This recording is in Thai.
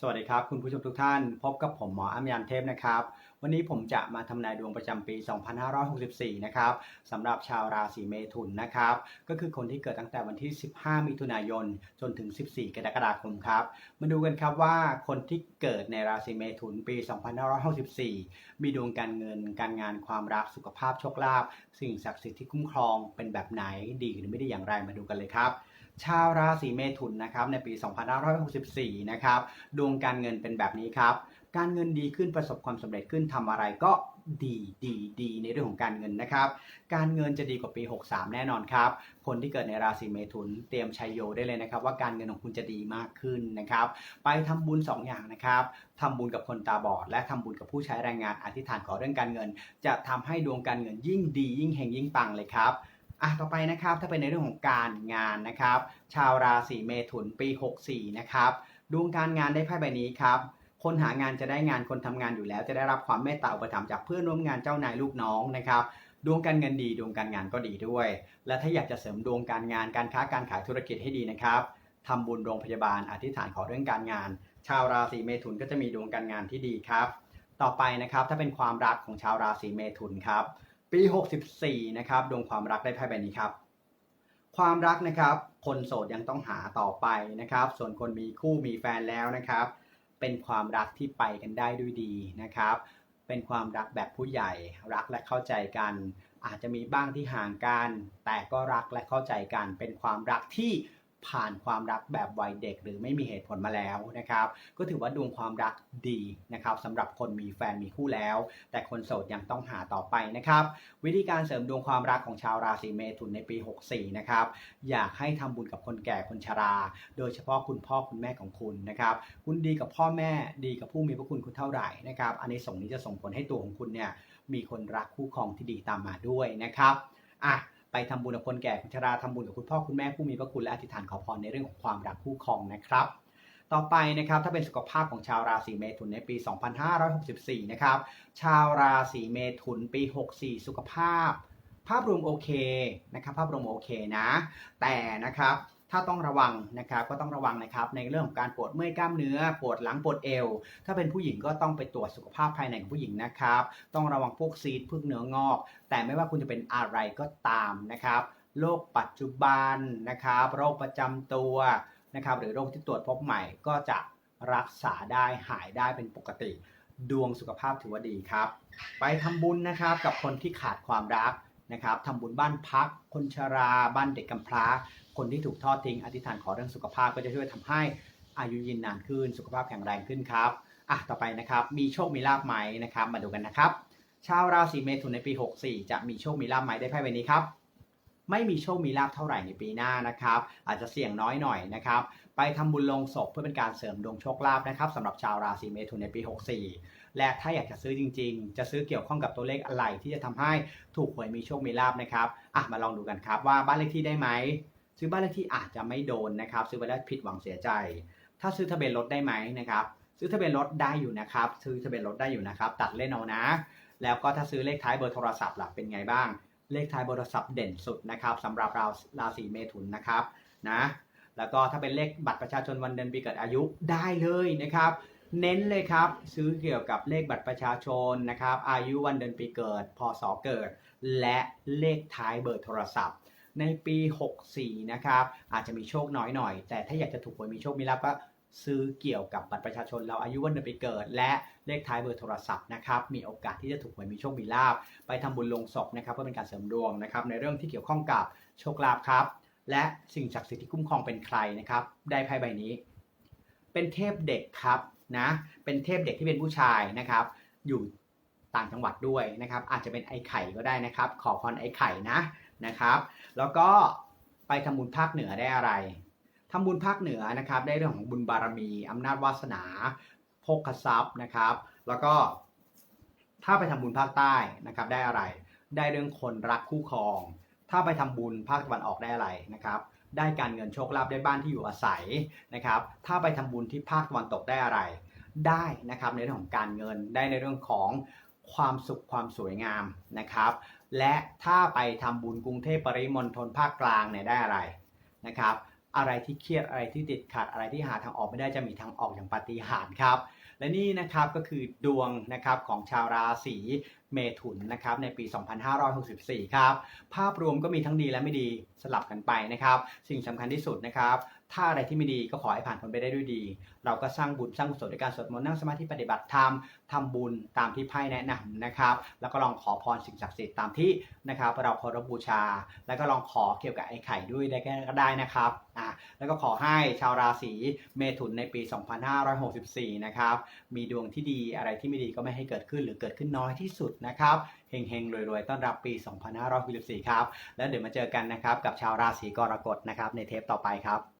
สวัสดีครับ คุณผู้ชมทุกท่าน พบกับผมหมออัมยันเทพนะครับ วันนี้ผมจะมาทำนายดวงประจำปี 2564 นะครับสำหรับชาวราศีเมถุนนะครับ ก็คือคนที่เกิดตั้งแต่วันที่ 15 มิถุนายน จนถึง 14 กรกฎาคมครับ มาดูกันครับว่าคนที่เกิดในราศีเมถุนปี 2564 มีดวงการเงิน การงานความรักสุขภาพโชคลาภสิ่งศักดิ์สิทธิ์ที่คุ้มครองเป็นแบบไหนดีหรือไม่ดีอย่างไรมาดูกันเลยครับ ชาวราศีเมถุนนะครับในปี 2564 นะครับดวงการเงินเป็นแบบนี้ครับ การเงินดีขึ้นประสบความสำเร็จขึ้นทำอะไรก็ดีดีดีในเรื่องของการเงินนะครับ การเงินจะดีกว่าปี 63 แน่นอนครับ คนที่เกิดในราศีเมถุนเตรียมชัยโยได้เลยนะครับ ว่าการเงินของคุณจะดีมากขึ้นนะครับ ไปทำบุญ 2 อย่างนะครับทำบุญกับคนตาบอด และทำบุญกับผู้ใช้แรงงานอธิษฐานขอเรื่องการเงิน จะทำให้ดวงการเงินยิ่งดียิ่งเฮงยิ่งปังเลยครับ อะต่อไปนะครับถ้าเป็นในเรื่องของการงานนะครับ ชาวราศีเมถุนปี 64 นะครับดวงการงานได้ไพ่ใบนี้ครับคนหางานจะได้งานคนทำงานอยู่แล้ว จะได้รับความเมตตาอุปถัมภ์จากเพื่อนร่วมงานเจ้านายลูกน้องนะครับดวงการเงินดีดวงการงานก็ดีด้วย และถ้าอยากจะเสริมดวงการงานการค้าการขายธุรกิจให้ดีนะครับทำบุญโรงพยาบาลอธิษฐานขอเรื่องการงาน ชาวราศีเมถุนก็จะมีดวงการงานที่ดีครับ ต่อไปนะครับถ้าเป็นความรักของชาวราศีเมถุนครับ ปี 64 นะครับดวงความรักได้ไพ่ใบนี้ครับ ความรักนะครับ คนโสดยังต้องหาต่อไปนะครับ ส่วนคนมีคู่มีแฟนแล้วนะครับ เป็นความรักที่ไปกันได้ด้วยดีนะครับ เป็นความรักแบบผู้ใหญ่ รักและเข้าใจกัน อาจจะมีบ้างที่ห่างกัน แต่ก็รักและเข้าใจกัน เป็นความรักที่ ผ่านความรักแบบวัยเด็ก หรือไม่มีเหตุผลมาแล้วนะครับ ก็ถือว่าดวงความรักดีนะครับสำหรับคนมีแฟนมีคู่แล้ว แต่คนโสดยังต้องหาต่อไปนะครับ วิธีการเสริมดวงความรักของชาวราศีเมถุนในปี 64 นะครับ อยากให้ทำบุญกับคนแก่คนชรา โดยเฉพาะคุณพ่อคุณแม่ของคุณนะครับ คุณดีกับพ่อแม่ดีกับผู้มีพระคุณคุณเท่าไหร่นะครับ อันนี้ส่งนี้จะส่งผลให้ตัวของคุณเนี่ยมีคนรักคู่ครองที่ดีตามมาด้วยนะครับอะ ไปทำบุญกับคนแก่คนชราทำบุญกับคุณพ่อคุณแม่ผู้มีพระคุณและอธิษฐานขอพรในเรื่องของความรักคู่ครองนะครับ ต่อไปนะครับถ้าเป็นสุขภาพของชาวราศีเมถุนในปี 2564 นะครับชาวราศีเมถุนปี 64 สุขภาพ ภาพรวมโอเคนะครับภาพรวมโอเคนะ แต่นะครับ ถ้าต้องระวังนะครับก็ต้องระวังนะครับในเรื่องของการปวดเมื่อยกล้ามเนื้อ ปวดหลังปวดเอว ถ้าเป็นผู้หญิงก็ต้องไปตรวจสุขภาพภายในของผู้หญิงนะครับ ต้องระวังพวกซีดพวกเนื้องอก แต่ไม่ว่าคุณจะเป็นอะไรก็ตามนะครับโรคปัจจุบันนะครับโรคประจำตัวนะครับหรือโรคที่ตรวจพบใหม่ก็จะรักษาได้หายได้เป็นปกติ ดวงสุขภาพถือว่าดีครับ ไปทำบุญนะครับกับคนที่ขาดความรัก นะครับทำบุญบ้านพัก คนชรา บ้านเด็กกำพร้า คนที่ถูกทอดทิ้งอธิษฐานขอเรื่องสุขภาพก็จะช่วยทำให้อายุยืนนานขึ้น สุขภาพแข็งแรงขึ้นครับอะต่อไปนะครับ มีโชคมีลาบไหมนะครับ มาดูกันนะครับ ชาวราศีเมถุนในปี 64 จะมีโชคมีลาบไหมได้ไพ่ใบนี้ครับ ไม่มีโชคมีลาภเท่าไหร่ในปีหน้านะครับ อาจจะเสี่ยงน้อยหน่อยนะครับ ไปทำบุญลงศพเพื่อเป็นการเสริมดวงโชคลาภนะครับสำหรับชาวราศีเมถุนในปี 64 และถ้าอยากจะซื้อจริง ๆ จะซื้อเกี่ยวข้องกับตัวเลขอะไรที่จะทำให้ถูกหวยมีโชคมีลาภนะครับอะมาลองดูกันครับว่าบ้านเลขที่ได้ไหมซื้อบ้านเลขที่อาจจะไม่โดนนะครับ ซื้อไปแล้วผิดหวังเสียใจ ถ้าซื้อทะเบียนรถได้ไหมนะครับ ซื้อทะเบียนรถได้อยู่นะครับ ซื้อทะเบียนรถได้อยู่นะครับ ตัดเล่นเอานะ แล้วก็ถ้าซื้อเลขท้ายเบอร์โทรศัพท์ล่ะเป็นไงบ้าง เลขท้ายเบอร์โทรศัพท์เด่นสุดนะครับสำหรับราราศีเมถุนนะครับนะแล้วก็ถ้าเป็นเลขบัตรประชาชนวันเดือนปีเกิดอายุได้เลยนะครับ เน้นเลยครับซื้อเกี่ยวกับเลขบัตรประชาชนนะครับ อายุวันเดือนปีเกิด พศเกิด และเลขท้ายเบอร์โทรศัพท์ ในปี 64 นะครับ อาจจะมีโชคน้อยหน่อย แต่ถ้าอยากจะถูกหวยมีโชคมีลาภก็ ซื้อเกี่ยวกับบัตรประชาชนเราอายุวันเดือนปีเกิด และเลขท้ายเบอร์โทรศัพท์นะครับมีโอกาสที่จะถูกหวยมีโชคมีลาภไปทำบุญลงศพนะครับเพื่อเป็นการเสริมดวงนะครับในเรื่องที่เกี่ยวข้องกับโชคลาภครับ และสิ่งศักดิ์สิทธิ์ที่คุ้มครองเป็นใครนะครับได้ไพ่ใบนี้ เป็นเทพเด็กครับนะเป็นเทพเด็กที่เป็นผู้ชายนะครับ อยู่ต่างจังหวัดด้วยนะครับ อาจจะเป็นไอ้ไข่ก็ได้นะครับ ขอพรไอ้ไข่นะนะครับ แล้วก็ไปทำบุญภาคเหนือได้อะไร ทำบุญภาคเหนือนะครับได้เรื่องของบุญบารมีอำนาจวาสนาโภคทรัพย์นะครับ แล้วก็ถ้าไปทำบุญภาคใต้นะครับได้อะไร ได้เรื่องคนรักคู่ครอง ถ้าไปทำบุญภาคตะวันออกได้อะไรนะครับ ได้การเงินโชคลาภได้บ้านที่อยู่อาศัยนะครับ ถ้าไปทำบุญที่ภาคตะวันตกได้อะไร ได้นะครับในเรื่องของการเงินได้ในเรื่องของความสุขความสวยงามนะครับ และถ้าไปทำบุญกรุงเทพปริมณฑลภาคกลางเนี่ยได้อะไรนะครับ อะไรที่เครียดอะไรที่ติดขัดอะไรที่หาทางออกไม่ได้จะมีทางออกอย่างปาฏิหาริย์ครับ และนี่นะครับก็คือดวงนะครับของชาวราศีเมถุนนะครับในปี 2564 ครับ ภาพรวมก็มีทั้งดีและไม่ดีสลับกันไปนะครับ สิ่งสำคัญที่สุดนะครับ ถ้าอะไรที่ไม่ดีก็ขอให้ผ่านพ้นไปได้ด้วยดี เราก็สร้างบุญสร้างกุศลด้วยการสวดมนต์นั่งสมาธิปฏิบัติธรรมทำบุญตามที่ไพ่แนะนำนะครับ แล้วก็ลองขอพรสิ่งศักดิ์สิทธิ์ตามที่นะครับ เราเคารพบูชา แล้วก็ลองขอเกี่ยวกับไอ้ไข่ด้วยได้ก็ได้นะครับอ่าแล้วก็ขอให้ชาวราศีเมถุนในปี 2564 นะครับมีดวงที่ดีอะไรที่ไม่ดีก็ไม่ให้เกิดขึ้นหรือเกิดขึ้นน้อยที่สุดนะครับเฮงๆรวยๆ ต้อนรับปี 2564 ครับ แล้วเดี๋ยวมาเจอกันนะครับ กับชาวราศีกรกฎนะครับ ในเทปต่อไปครับ